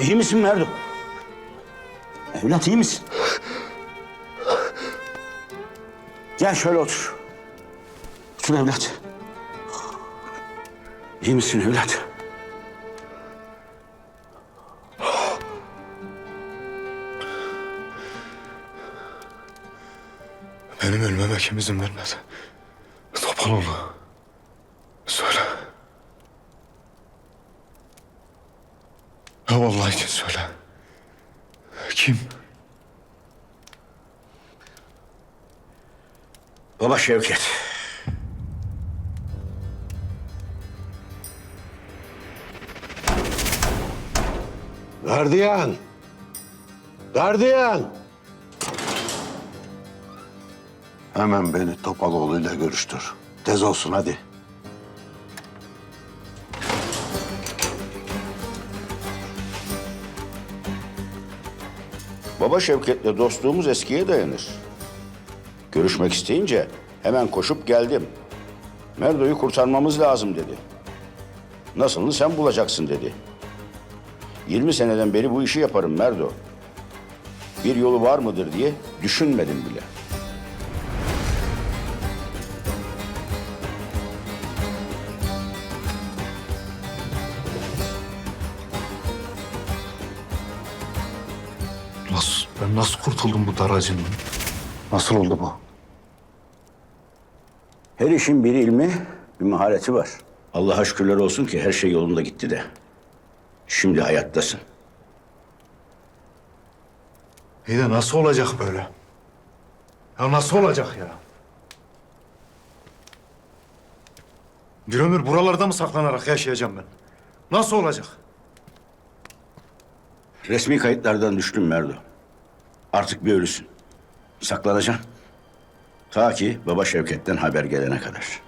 İyi misin Merdo? Evlat iyi misin? Gel şöyle otur. Otur evlat. İyi misin evlat? Benim ölmeme kim izin vermedi? Topaloğlu. Söyle. Ya vallahi kim söyle. Kim? Baba Şevket. Gardiyan! Gardiyan! Hemen beni Topaloğlu'yla görüştür. Tez olsun hadi. Baba Şevket'le dostluğumuz eskiye dayanır. Görüşmek isteyince hemen koşup geldim. Merdo'yu kurtarmamız lazım dedi. Nasılını sen bulacaksın dedi. 20 seneden beri bu işi yaparım Merdo. Bir yolu var mıdır diye düşünmedim bile. Nasıl? Ben nasıl kurtuldum bu daracından? Nasıl oldu bu? Her işin bir ilmi, bir mahareti var. Allah'a şükürler olsun ki her şey yolunda gitti de. Şimdi hayattasın. İyi de nasıl olacak böyle? Ya nasıl olacak ya? Bir ömür buralarda mı saklanarak yaşayacağım ben? Nasıl olacak? Resmi kayıtlardan düştün Merdo. Artık bir ölüsün. Saklanacaksın. Ta ki baba Şevket'ten haber gelene kadar.